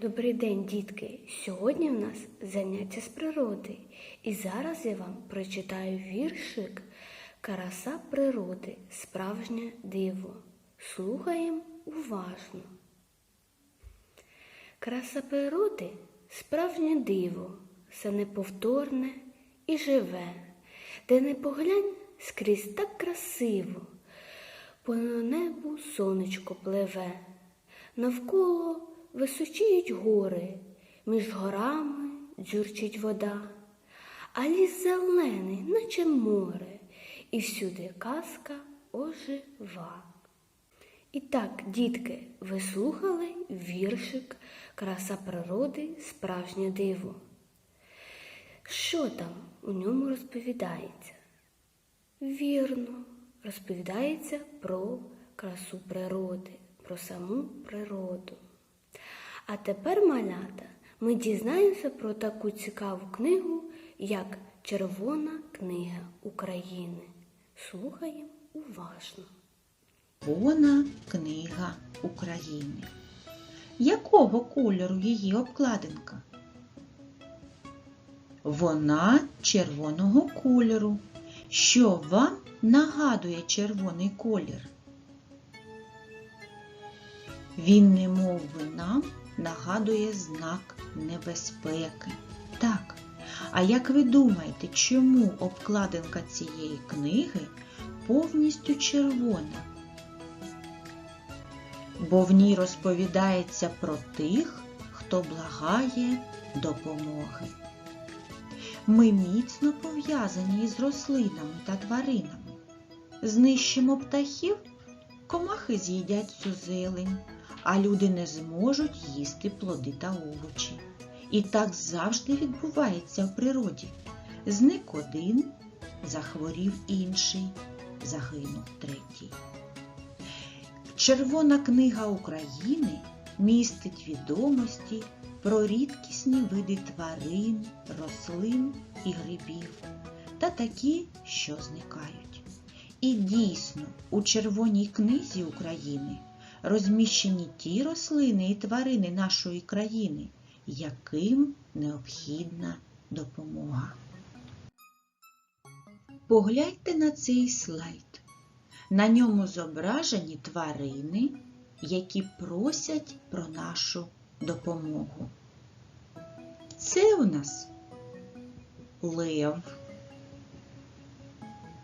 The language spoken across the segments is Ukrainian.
Добрий день, дітки! Сьогодні в нас заняття з природи. І зараз я вам прочитаю віршик Краса природи, справжнє диво. Слухаємо уважно. Краса природи справжнє диво, все неповторне і живе, де не поглянь скрізь так красиво, по небу сонечко пливе, навколо височіють гори, між горами дзюрчить вода, а ліс зелений, наче море, і всюди казка ожива. І так, дітки, ви слухали віршик Краса природи, справжнє диво. Що там у ньому розповідається? Вірно, розповідається про красу природи, про саму природу. А тепер, малята, ми дізнаємося про таку цікаву книгу, як Червона книга України. Слухаємо уважно. Червона книга України. Якого кольору її обкладинка? Вона червоного кольору. Що вам нагадує червоний колір? Він, немов би нам, нагадує знак небезпеки. Так. А як ви думаєте, чому обкладинка цієї книги повністю червона? Бо в ній розповідається про тих, хто благає допомоги. Ми міцно пов'язані із рослинами та тваринами. Знищимо птахів, комахи з'їдять цю зелень, а люди не зможуть їсти плоди та овочі. І так завжди відбувається в природі. Зник один, захворів інший, загинув третій. Червона книга України містить відомості про рідкісні види тварин, рослин і грибів та такі, що зникають. І дійсно, у Червоній книзі України розміщені ті рослини і тварини нашої країни, яким необхідна допомога. Погляньте на цей слайд. На ньому зображені тварини, які просять про нашу допомогу. Це у нас лев,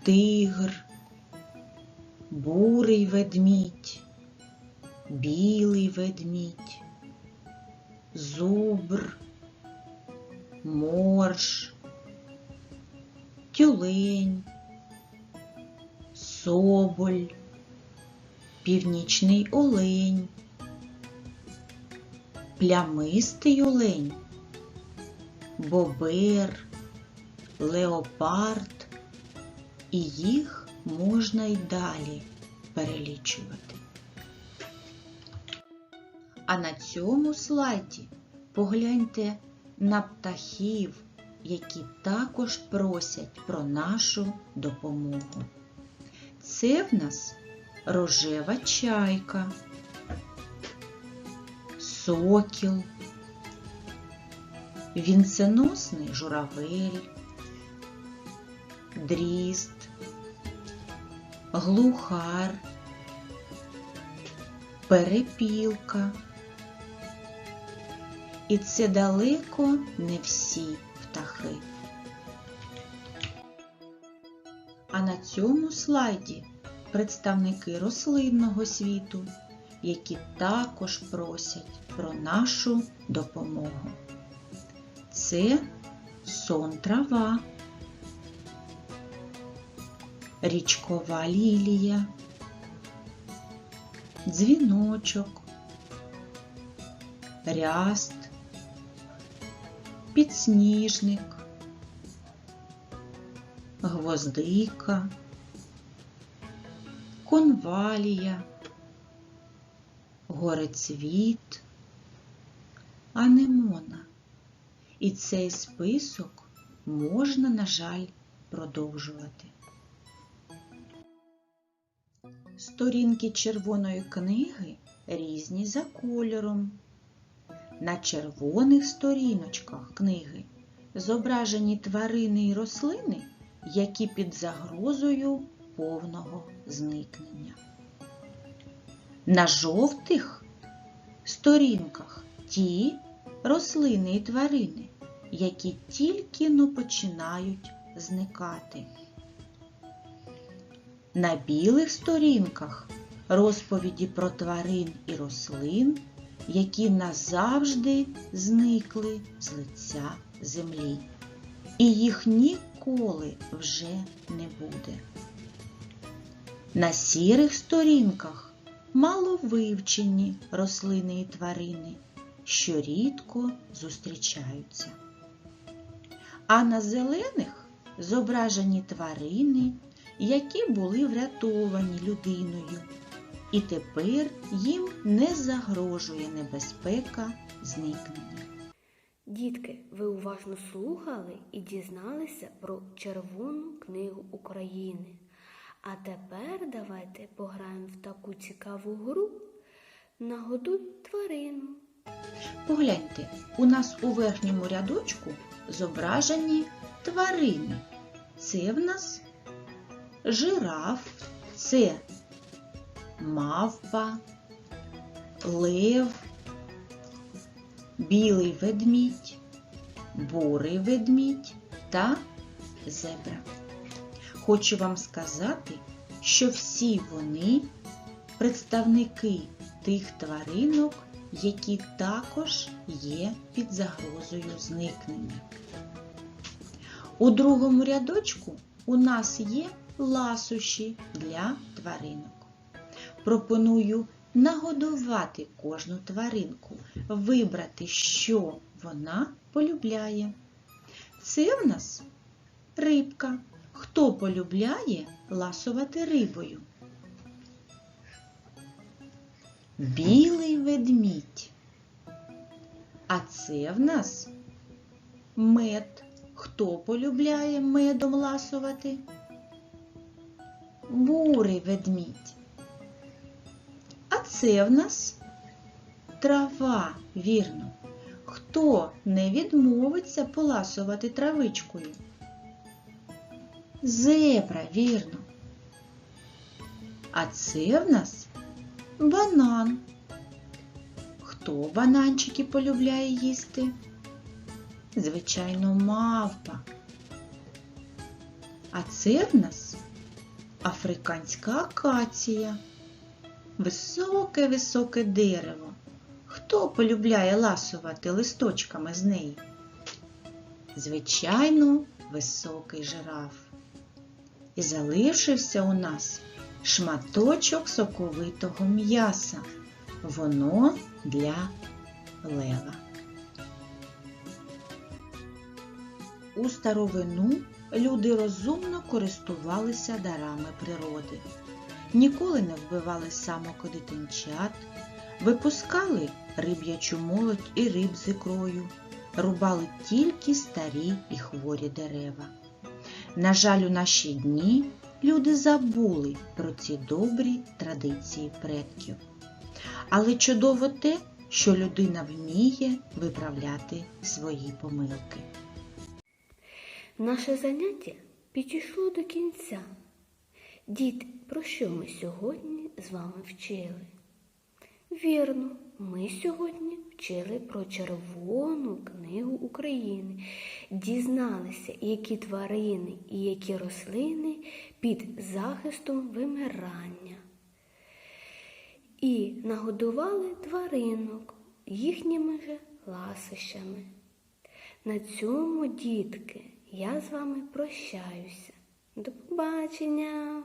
тигр, бурий ведмідь, білий ведмідь, зубр, морж, тюлень, соболь, північний олень, плямистий олень, бобер, леопард, і їх можна й далі перелічувати. А на цьому слайді погляньте на птахів, які також просять про нашу допомогу. Це в нас рожева чайка, сокіл, вінценосний журавель, дріст, глухар, перепілка. І це далеко не всі птахи. А на цьому слайді представники рослинного світу, які також просять про нашу допомогу. Це сон трава, річкова лілія, дзвіночок, ряст, підсніжник, гвоздика, конвалія, горецвіт, анемона. І цей список можна, на жаль, продовжувати. Сторінки червоної книги різні за кольором. На червоних сторіночках книги зображені тварини і рослини, які під загрозою повного зникнення. На жовтих сторінках ті рослини і тварини, які тільки но починають зникати. На білих сторінках розповіді про тварин і рослин, які назавжди зникли з лиця землі, і їх ніколи вже не буде. На сірих сторінках маловивчені рослини і тварини, що рідко зустрічаються. А на зелених зображені тварини, які були врятовані людиною, і тепер їм не загрожує небезпека зникнення. Дітки, ви уважно слухали і дізналися про Червону книгу України. А тепер давайте пограємо в таку цікаву гру Нагодуй тварину. Погляньте, у нас у верхньому рядочку зображені тварини. Це в нас жираф, це мавпа, лев, білий ведмідь, бурий ведмідь та зебра. Хочу вам сказати, що всі вони представники тих тваринок, які також є під загрозою зникнення. У другому рядочку у нас є ласощі для тваринок. Пропоную нагодувати кожну тваринку, вибрати, що вона полюбляє. Це в нас рибка. Хто полюбляє ласувати рибою? Білий ведмідь. А це в нас мед. Хто полюбляє медом ласувати? Бурий ведмідь. Це в нас трава, вірно. Хто не відмовиться поласувати травичкою? Зебра, вірно. А це в нас банан. Хто бананчики полюбляє їсти? Звичайно, мавпа. А це в нас африканська акація. Високе-високе дерево. Хто полюбляє ласувати листочками з неї? Звичайно, високий жираф. І залишився у нас шматочок соковитого м'яса. Воно для лева. У старовину люди розумно користувалися дарами природи. Ніколи не вбивали самок дитинчат, випускали риб'ячу молодь і риб з ікрою, рубали тільки старі і хворі дерева. На жаль, у наші дні люди забули про ці добрі традиції предків. Але чудово те, що людина вміє виправляти свої помилки. Наше заняття підійшло до кінця. Діти, про що ми сьогодні з вами вчили? Вірно, ми сьогодні вчили про Червону книгу України, дізналися, які тварини і які рослини під захистом вимирання. І нагодували тваринок їхніми же ласощами. На цьому, дітки, я з вами прощаюся. До побачення!